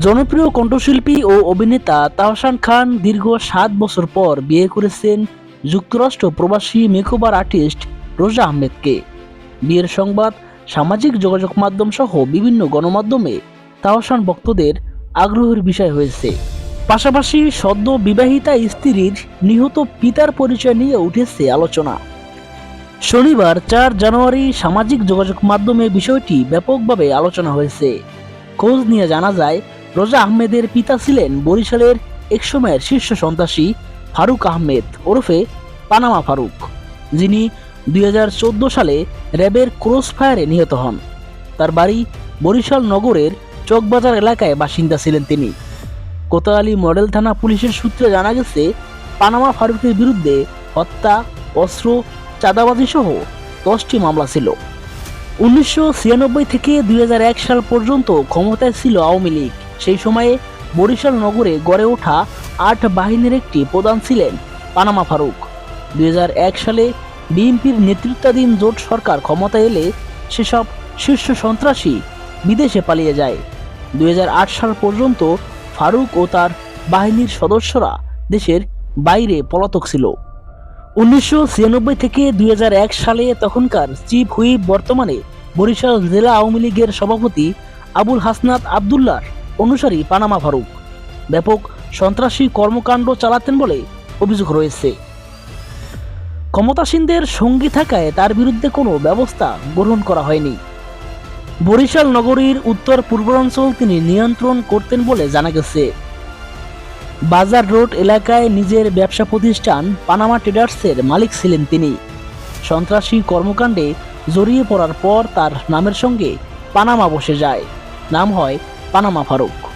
জনপ্রিয় কণ্ঠশিল্পী ও অভিনেতা তাহসান খান দীর্ঘ সাত বছর পর বিয়ে করেছেন যুক্তরাষ্ট্র প্রবাসী মেকওভার আর্টিস্ট রোজা আহমেদকে। বিয়ের সংবাদ, সামাজিক যোগাযোগ মাধ্যম সহ বিভিন্ন গণমাধ্যমে তাহসান ভক্তদের আগ্রহের বিষয় হয়েছে। পাশাপাশি সদ্য বিবাহিতা স্ত্রীর নিহত পিতার পরিচয় নিয়ে উঠেছে আলোচনা। শনিবার চার জানুয়ারি সামাজিক যোগাযোগ মাধ্যমে বিষয়টি ব্যাপকভাবে আলোচনা হয়েছে। খোঁজ নিয়ে জানা যায় রোজা আহমেদের পিতা ছিলেন বরিশালের একসময়ের শীর্ষ সন্ত্রাসী ফারুক আহমেদ ওরফে পানামা ফারুক, যিনি দুই হাজার চোদ্দ সালে র্যাবের ক্রস ফায়ারে নিহত হন। তার বাড়ি বরিশাল নগরের চকবাজার এলাকায় বাসিন্দা ছিলেন তিনি। কোতোয়ালি মডেল থানা পুলিশের সূত্রে জানা গেছে, পানামা ফারুকের বিরুদ্ধে হত্যা, অস্ত্র, চাঁদাবাজি সহ দশটি মামলা ছিল। উনিশশো ছিয়ানব্বই থেকে দুই হাজার এক সাল পর্যন্ত ক্ষমতায় ছিল আওয়ামী লীগ। সেই সময়ে বরিশাল নগরে গড়ে ওঠা আট বাহিনীর একটি প্রধান ছিলেন পানামা ফারুক। দুই হাজার এক সালে বিএনপির নেতৃত্বাধীন জোট সরকার ক্ষমতায় এলে সেসব শীর্ষ সন্ত্রাসী বিদেশে পালিয়ে যায়। দুই হাজার আট সাল পর্যন্ত ফারুক ও তার বাহিনীর সদস্যরা দেশের বাইরে পলাতক ছিল। উনিশশো ছিয়ানব্বই থেকে দুই হাজার এক সালে তখনকার চিফ হুইপ বর্তমানে বরিশাল জেলা আওয়ামী লীগের সভাপতি আবুল হাসনাত আবদুল্লার অনুসারী পানামা ফারুক। ব্যাপক সন্ত্রাসী কর্মকাণ্ড চালাতেন বলে অভিযোগ রয়েছে। ক্ষমতাসীনদের সঙ্গী থাকায় তার বিরুদ্ধে কোনো ব্যবস্থা গ্রহণ করা হয়নি। বরিশাল নগরীর উত্তর পূর্বাঞ্চল তিনি নিয়ন্ত্রণ করতেন বলে জানা গেছে। বাজার রোড এলাকায় নিজের ব্যবসা প্রতিষ্ঠান পানামা ট্রেডার্সের মালিক ছিলেন তিনি। সন্ত্রাসী কর্মকাণ্ডে জড়িয়ে পড়ার পর তার নামের সঙ্গে পানামা বসে যায়। নাম হয় পানামা ফারুক।